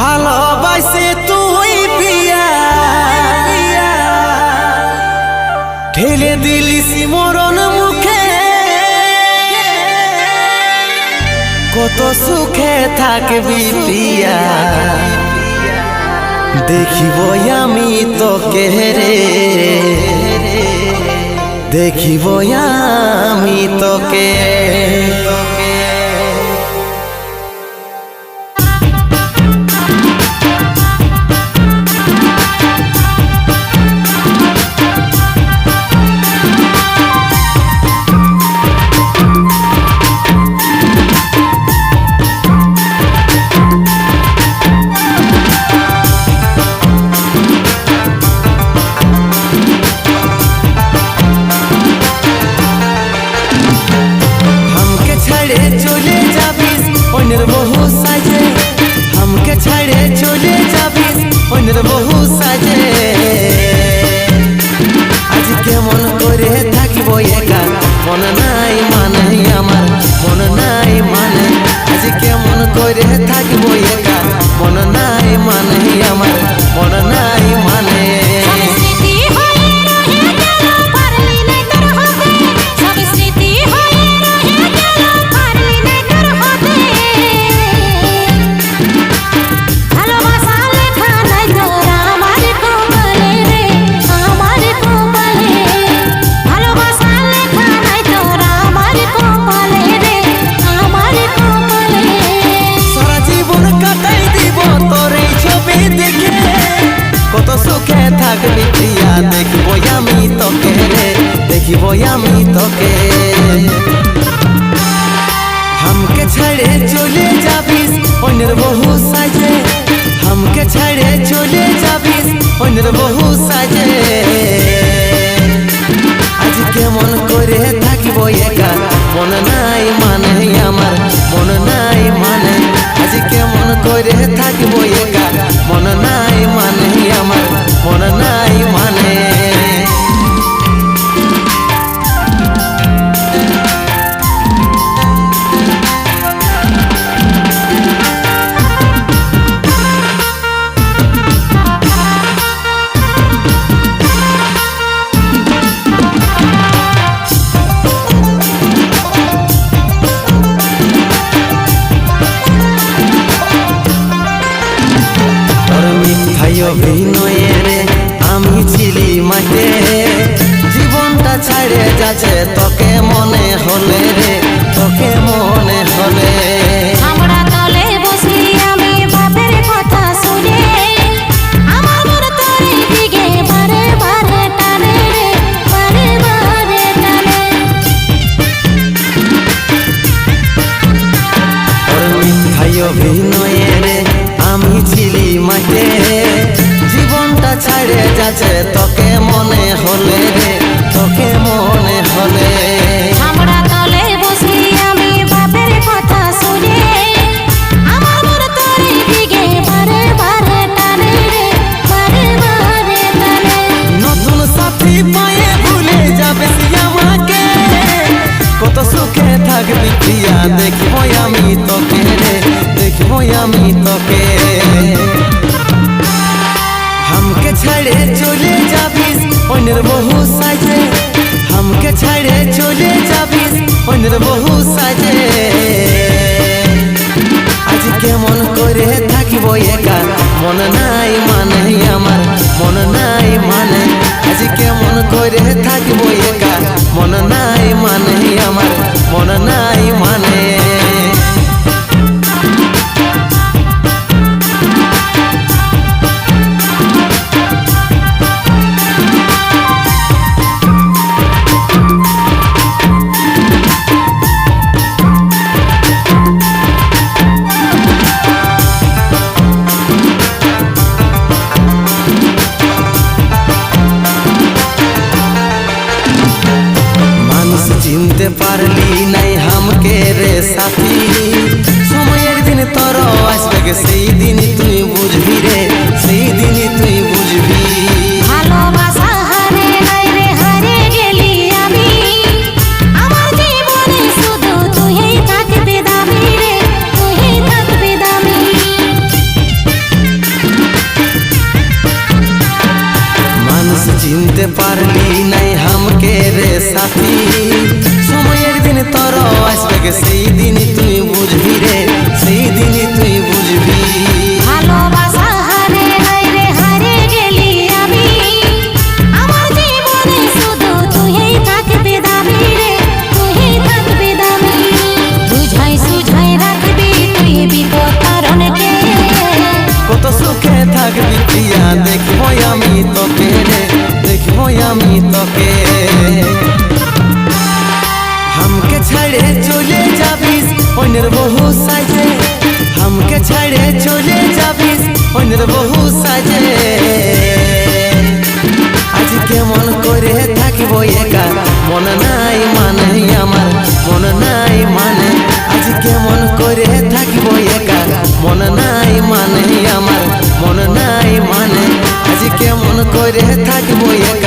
ভালোবাসে তুই পিয়া ঠেলে দিলি মরণ মুখে। কত সুখে থাকবি পিয়া দেখিব আমি তোকে রে। দেখিব আমি তোকে তোকে। কেমন আমি তোকে। হামকে ছাড়ে চলে যাবিস, অন্যের বহু সাজে। হামকে ছাড়ে চলে যাবিস, অন্যের বহু সাজে। আজ কেমন করে থাকিব একা? মন নাই মানে আমার, মন নাই মানে। আজ কেমন করে থাকিব একা? মন নাই মানে আমার, মন নাই মিঠাই অভিনয়ে আমি ছিলি মাঠে। জীবনটা ছাড়ে যাচ্ছে তোকে মনে হলে টানে নতুন সাথী পায়ে ভুলে যাবে আমাকে। কত সুখে থাকবি প্রিয়া দেখব আমি তোকে দেখব আমি তোকে। ছাড়ে চলে যাবিস, অন্যের বহু সাজে হামকে ছাড়ে চলে যাবিস, অন্যের বহু সাজে আজ কেমন করে থাকিব একা? মন নাই মানে আমার, মন নাই মানে। আজ কেমন করে থাকিব একা? মন নাই মানে আমার, মন নাই চিনতে পারলি নাই হামকে রে সাথী। সময়ের দিন তোর আসবে সেই ছাড়ে চলে যাবিস, অন্যের বহু সাজে। আমকে ছাড়ে চলে যাবিস, অন্যের বহু সাজে। আজ কেমন করে থাকিব একা? মন নাই মানে আমার, মন নাই মানে। আজ কেমন করে থাকিব একা? মন নাই মানে আমার, মন নাই মানে। আজ কেমন করে থাকিব একা?